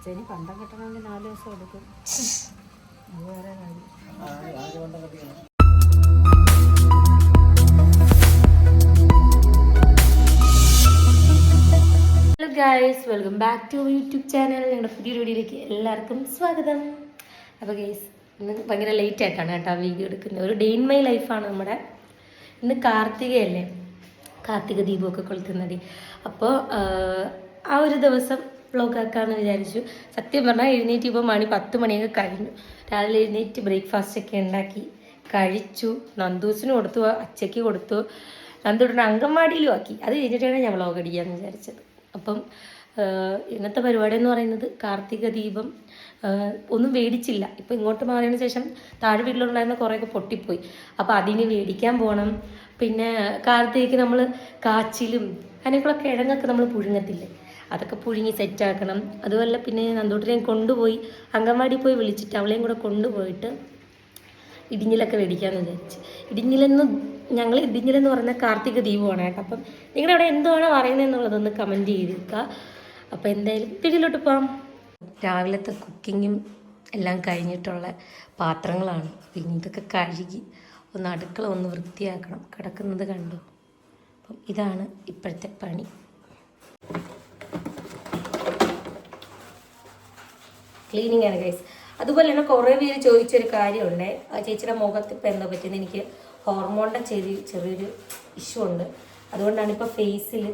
അച്ഛന് പണ്ടം കിട്ടണമെങ്കിൽ നാല് ദിവസം എടുക്കും. അത് വേറെ കാര്യം. Hello guys welcome back to YouTube channel ഞങ്ങളുടെ പുതിയ വീഡിയോയിലേക്ക് എല്ലാവർക്കും സ്വാഗതം. അപ്പോൾ ഗൈസ് ഇന്ന് ഭയങ്കര ലേറ്റ് ആയിട്ടാണ് കേട്ടോ വീഡിയോ എടുക്കുന്നത്. ഒരു ഡേ ഇൻ മൈ ലൈഫാണ് നമ്മുടെ ഇന്ന് കാർത്തികയല്ലേ? കാർത്തിക ദീപമൊക്കെ കൊളുത്തുന്നത്. അപ്പോൾ ആ ഒരു ദിവസം വ്ളോഗ് ആക്കാമെന്ന് വിചാരിച്ചു. സത്യം പറഞ്ഞാൽ എഴുന്നേറ്റ് ഇപ്പോൾ മണി പത്ത് മണിയൊക്കെ കഴിഞ്ഞു. രാവിലെ എഴുന്നേറ്റ് ബ്രേക്ക്ഫാസ്റ്റ് ഒക്കെ ഉണ്ടാക്കി കഴിച്ചു. നന്ദൂസിന് കൊടുത്തു അച്ചയ്ക്ക് കൊടുത്തു. നന്ദുടനെ അങ്കൻവാടിയിലും ആക്കി. അത് കഴിഞ്ഞിട്ടാണ് ഞാൻ വ്ളോഗ് അടിക്കാമെന്ന് വിചാരിച്ചത്. അപ്പം ഇന്നത്തെ പരിപാടി എന്ന് പറയുന്നത് കാർത്തിക ദീപം ഒന്നും മേടിച്ചില്ല ഇപ്പം ഇങ്ങോട്ട് മാറിയതിന് ശേഷം താഴെ വീട്ടിലുണ്ടായിരുന്ന കുറേയൊക്കെ പൊട്ടിപ്പോയി. അപ്പോൾ അതിന് മേടിക്കാൻ പോകണം പിന്നെ കാർത്തികയ്ക്ക് നമ്മൾ കാച്ചിലും അതിനൊക്കെയുള്ള കിഴങ്ങൊക്കെ നമ്മൾ പുഴുങ്ങത്തില്ലേ? അതൊക്കെ പുഴുങ്ങി സെറ്റാക്കണം അതുപോലെ പിന്നെ നന്ദൂട്ടിനെ കൊണ്ടുപോയി അങ്കൻവാടി പോയി വിളിച്ചിട്ട് അവളെയും കൂടെ കൊണ്ടുപോയിട്ട് ഇടിഞ്ഞിലൊക്കെ മേടിക്കാമെന്ന് വിചാരിച്ച്. ഇടിഞ്ഞിലെന്ന് ഞങ്ങൾ ഇടിഞ്ഞിലെന്ന് പറയുന്ന കാർത്തിക ദീപമാണ് കേട്ടോ. അപ്പം നിങ്ങളുടെ അവിടെ എന്തുവാണ് പറയുന്നത് എന്നുള്ളതൊന്ന് കമന്റ് ചെയ്തിരിക്കുക. അപ്പോൾ എന്തായാലും വീട്ടിലോട്ട് പോകാം രാവിലത്തെ കുക്കിങ്ങും എല്ലാം കഴിഞ്ഞിട്ടുള്ള പാത്രങ്ങളാണ്. പിന്നെ ഇതൊക്കെ കഴുകി ഒന്ന് അടുക്കള ഒന്ന് വൃത്തിയാക്കണം. കിടക്കുന്നത് കണ്ടു? അപ്പം ഇതാണ് ഇപ്പോഴത്തെ പണി. ക്ലീനിങ് ആണ് ഗൈസ് അതുപോലെ തന്നെ കുറേ പേര് ചോദിച്ചൊരു കാര്യമുണ്ട്. ആ ചേച്ചിയുടെ മുഖത്ത് ഇപ്പം എന്താ പറ്റുന്നത് എനിക്ക് ഹോർമോണിന്റെ ചെറിയ ചെറിയൊരു ഇഷ്യൂ ഉണ്ട്. അതുകൊണ്ടാണ് ഇപ്പോൾ ഫേസിൽ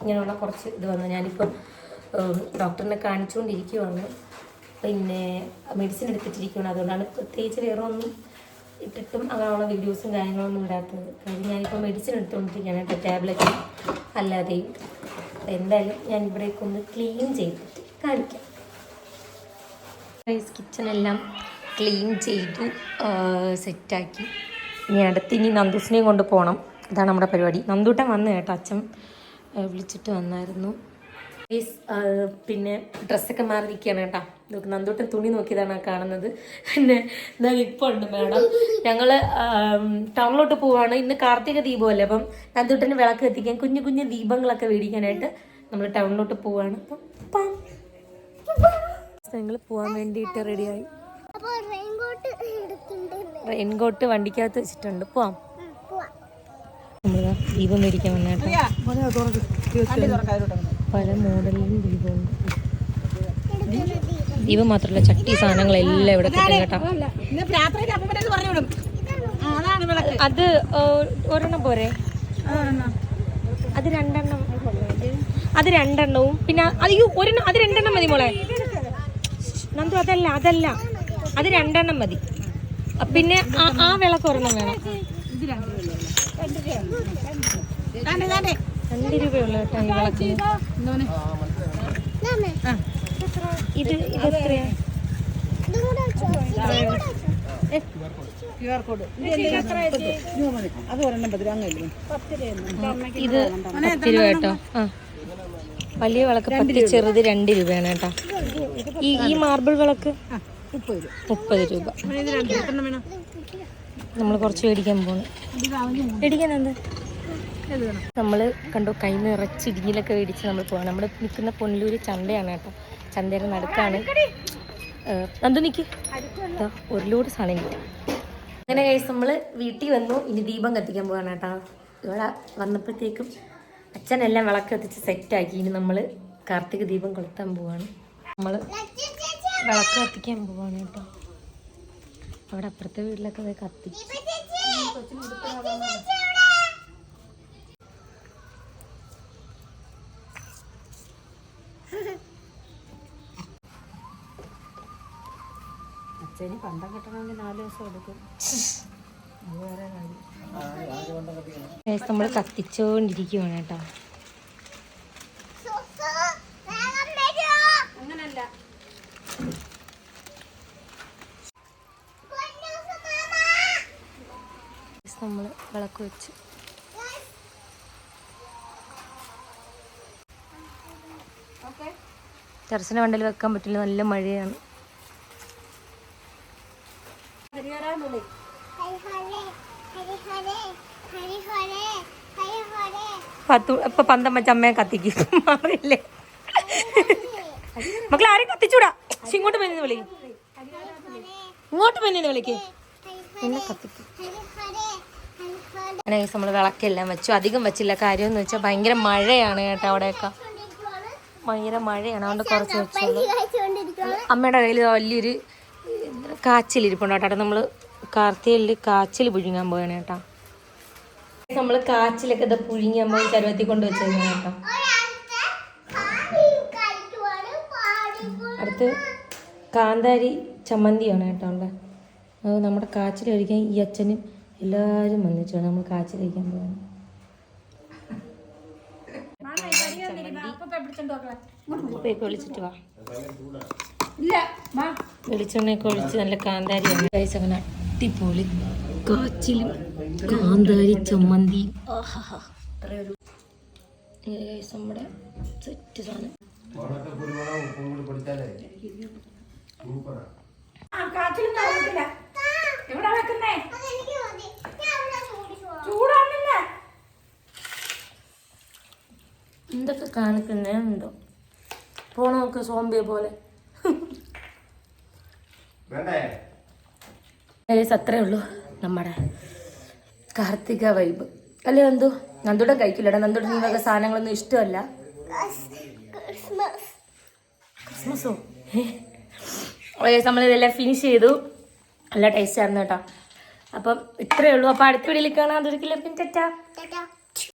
ഇങ്ങനെയുള്ള കുറച്ച് ഇത് വന്നത്. ഞാനിപ്പം ഡോക്ടറിനെ കാണിച്ചുകൊണ്ടിരിക്കുവാണ്. പിന്നെ മെഡിസിൻ എടുത്തിട്ടിരിക്കുകയാണ് അതുകൊണ്ടാണ് പ്രത്യേകിച്ച് വേറെ ഒന്നും ഇട്ടിട്ടും അങ്ങനെയുള്ള വീഡിയോസും കാര്യങ്ങളൊന്നും ഇടാത്തത്. കാര്യം ഞാനിപ്പോൾ മെഡിസിൻ എടുത്തുകൊണ്ടിരിക്കുകയാണ് കേട്ടോ ടാബ്ലറ്റ് അല്ലാതെയും എന്തായാലും ഒന്ന് ക്ലീൻ ചെയ്തിട്ട് കാണിക്കാം. റൈസ് കിച്ചണെല്ലാം ക്ലീൻ ചെയ്തു സെറ്റാക്കി ഇനി അടുത്ത് ഇനി നന്ദൂസിനെയും കൊണ്ട് പോകണം ഇതാണ് നമ്മുടെ പരിപാടി. നന്ദൂട്ടൻ വന്നു കേട്ടോ അച്ഛൻ വിളിച്ചിട്ട് വന്നായിരുന്നു. ഗൈസ്, പിന്നെ ഡ്രസ്സൊക്കെ മാറി നിൽക്കുകയാണ് കേട്ടോ. നോക്ക് നന്ദൂട്ടൻ തുണി നോക്കിയതാണ് കാണുന്നത്. പിന്നെ എന്താ ഇപ്പോൾ ഉണ്ട് മാഡം. ഞങ്ങൾ ടൗണിലോട്ട് പോവാണ്. ഇന്ന് കാർത്തിക ദീപമല്ലേ? അപ്പം നന്ദൂട്ടന് വിളക്ക് എത്തിക്കാൻ കുഞ്ഞു കുഞ്ഞു ദീപങ്ങളൊക്കെ മേടിക്കാനായിട്ട് നമ്മൾ ടൗണിലോട്ട് പോവാണ്. അപ്പം. ഞങ്ങൾ പോകാൻ വേണ്ടിയിട്ട് റെഡിയായി റെയിൻകോട്ട് വണ്ടിക്കകത്ത് വെച്ചിട്ടുണ്ട്. പോവാം. നമ്മൾ ദീപം മേടിക്കാൻ വന്നേട്ടോ പല മോഡലിലും ദീപമുണ്ട് ദീപം. മാത്രമല്ല ചട്ടി സാധനങ്ങളെല്ലാം ഇവിടെ കിട്ടും കേട്ടോ. അത് ഒരെണ്ണം പോരെ? അത് രണ്ടെണ്ണം. അത് രണ്ടെണ്ണവും. പിന്നെ അയ്യോ ഒരെണ്ണം അത് രണ്ടെണ്ണം മതി മോളെ. നന്ദു അതല്ല അതല്ല. അത് രണ്ടെണ്ണം മതി. പിന്നെ ആ വിളക്ക് ഒരെണ്ണം വേണം. രണ്ട് രൂപയുള്ള ഈ വിളക്കിന്. ഇത് ഇത് എത്രയാ? ഇത് പത്ത് രൂപ കേട്ടോ. വലിയ വിളക്ക് പത്ത് ചെറുത് രണ്ട് രൂപയാണ് കേട്ടോ. ഈ ഈ മാർബിൾ വിളക്ക് മുപ്പത് രൂപ. നമ്മൾ കുറച്ച് മേടിക്കാൻ പോണു. മേടിക്കാൻ എന്ത് നമ്മൾ കണ്ടു കൈ നിറച്ച് ഇടിഞ്ഞിലൊക്കെ മേടിച്ച് നമ്മൾ പോകണം നമ്മൾ നിൽക്കുന്ന പൊന്നലൂര് ചന്തയാണ് കേട്ടോ. ചന്തയുടെ നടുക്കാണ്. നന്ദു നിൽക്ക് ഒരു ലോഡ് സാധനം അങ്ങനെ കഴിച്ച് നമ്മൾ വീട്ടിൽ വന്നു. ഇനി ദീപം കത്തിക്കാൻ പോവാണ് കേട്ടോ. ഇവിടെ വന്നപ്പോഴത്തേക്കും അച്ഛനെല്ലാം വിളക്ക് കത്തിച്ച് സെറ്റാക്കി ഇനി നമ്മൾ കാർത്തിക ദീപം കൊളുത്താൻ പോവാണ്. നമ്മൾ വിളക്ക് കത്തിക്കാൻ പോവാണ് കേട്ടോ. അവിടെ അപ്പുറത്തെ വീട്ടിലൊക്കെ അത് കത്തി. അച്ഛന് പണ്ടം കിട്ടണമെങ്കിൽ നാല് ദിവസം എടുക്കും. നമ്മൾ കത്തിച്ചോണ്ടിരിക്കുവാണ് കേട്ടോ. നമ്മൾ വിളക്ക് വെച്ച്. ടെറസിന് വണ്ടിൽ വെക്കാൻ പറ്റില്ല നല്ല മഴയാണ്. പത്ത് ഇപ്പൊ പന്തം വെച്ച അമ്മയെ കത്തിക്കും. മാറിയില്ലേ മക്കളെ ആരും കത്തിച്ചൂടാ? ഇങ്ങോട്ട് പെണ്ണിന്ന് വിളി ഇങ്ങോട്ട് പെണ്ണിന്ന് വിളിക്ക്. എന്നെ കത്തിക്കും. അങ്ങനെ നമ്മൾ വിളക്കെല്ലാം വെച്ചു. അധികം വെച്ചില്ല. കാര്യം എന്ന് വെച്ചാൽ ഭയങ്കര മഴയാണ് കേട്ടോ അവിടെയൊക്കെ. ഭയങ്കര മഴയാണ്. അതുകൊണ്ട് കുറച്ച് വെച്ചുള്ളൂ അമ്മയുടെ കയ്യിൽ വലിയൊരു കാച്ചിലിരിപ്പുണ്ട് കേട്ടോ. നമ്മൾ കാർത്തികയിൽ കാച്ചിൽ പുഴുങ്ങാൻ പോവാണ് കേട്ടോ. നമ്മൾ കാച്ചിലൊക്കെ ഇത് പുഴുങ്ങി അമ്മ ചരുവത്തി കൊണ്ട് വെച്ചിരുന്നു കേട്ടോ. അടുത്ത് കാന്താരി ചമ്മന്തിയാണ് കേട്ടോ ഉള്ളത്. അത് നമ്മുടെ കാച്ചിൽ കഴിക്കാൻ ഈ അച്ഛനും എല്ലാവരും വന്നിച്ചു നമ്മൾ കാച്ചിൽ കഴിക്കാൻ ഒളിച്ചിട്ട് വാ. വെളിച്ചെണ്ണയൊക്കെ നല്ല കാന്താരിയാണ് കഴിച്ച് അങ്ങനെ അടിപൊളി കാച്ചിലും. കാന്താരി ചമ്മന്തിയും അത്രയൊരു നമ്മുടെ സെറ്റ് സാധനം. എന്തൊക്കെ കാണിക്കുന്നേ ഉണ്ടോ പോണോക്ക് സോംബിയെ പോലെ. അത്രേ ഉള്ളൂ നമ്മുടെ കാർത്തിക വൈബ്. അല്ലേ നന്ദു? നന്ദുടെ കഴിക്കില്ലടാ. നന്ദുടെ നീ വക സാധനങ്ങളൊന്നും ഇഷ്ടമല്ല. ക്രിസ്മസോ? നമ്മളിതെല്ലാം ഫിനിഷ് ചെയ്തു. നല്ല ടേസ്റ്റ് ആയിരുന്നു കേട്ടോ. അപ്പം ഇത്രയേ ഉള്ളൂ. അപ്പം അടുത്ത വീഡിയോയിൽ കാണാൻ അതൊരിക്കലും പിന്നെ ടാറ്റാ.